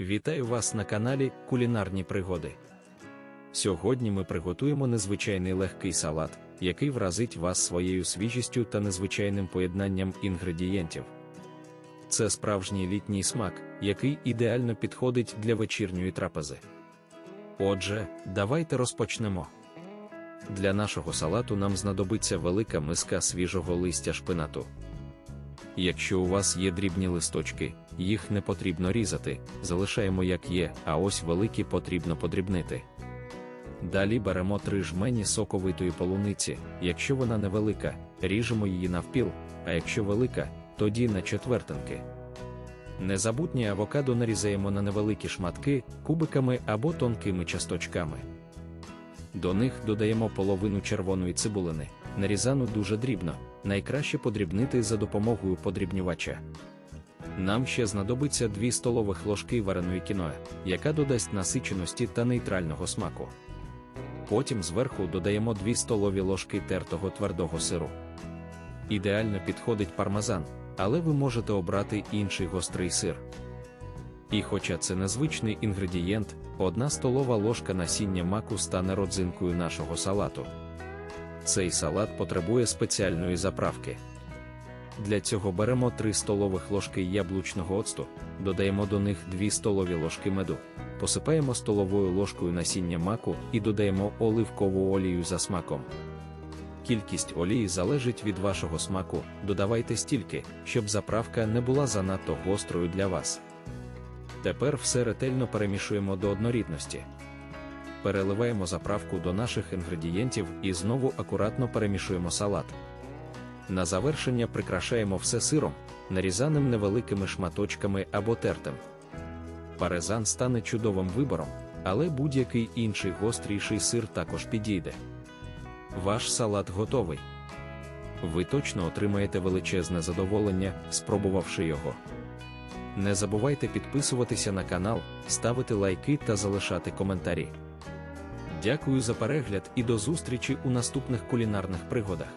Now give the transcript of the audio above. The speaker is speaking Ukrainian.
Вітаю вас на каналі Кулінарні пригоди. Сьогодні ми приготуємо незвичайний легкий салат, який вразить вас своєю свіжістю та незвичайним поєднанням інгредієнтів. Це справжній літній смак, який ідеально підходить для вечірньої трапези. Отже, давайте розпочнемо. Для нашого салату нам знадобиться велика миска свіжого листя шпинату. Якщо у вас є дрібні листочки, їх не потрібно різати, залишаємо як є, а ось великі потрібно подрібнити. Далі беремо три жмені соковитої полуниці, якщо вона невелика, ріжемо її навпіл, а якщо велика, тоді на четвертинки. Незабутнє авокадо нарізаємо на невеликі шматки, кубиками або тонкими часточками. До них додаємо половину червоної цибулини, нарізану дуже дрібно, найкраще подрібнити за допомогою подрібнювача. Нам ще знадобиться 2 столових ложки вареної кіноe, яка додасть насиченості та нейтрального смаку. Потім зверху додаємо 2 столові ложки тертого твердого сиру. Ідеально підходить пармезан, але ви можете обрати інший гострий сир. І хоча це незвичний інгредієнт, одна столова ложка насіння маку стане родзинкою нашого салату. Цей салат потребує спеціальної заправки. Для цього беремо 3 столових ложки яблучного оцту, додаємо до них 2 столові ложки меду, посипаємо столовою ложкою насіння маку і додаємо оливкову олію за смаком. Кількість олії залежить від вашого смаку, додавайте стільки, щоб заправка не була занадто гострою для вас. Тепер все ретельно перемішуємо до однорідності. Переливаємо заправку до наших інгредієнтів і знову акуратно перемішуємо салат. На завершення прикрашаємо все сиром, нарізаним невеликими шматочками або тертим. Парезан стане чудовим вибором, але будь-який інший гостріший сир також підійде. Ваш салат готовий. Ви точно отримаєте величезне задоволення, спробувавши його. Не забувайте підписуватися на канал, ставити лайки та залишати коментарі. Дякую за перегляд і до зустрічі у наступних кулінарних пригодах.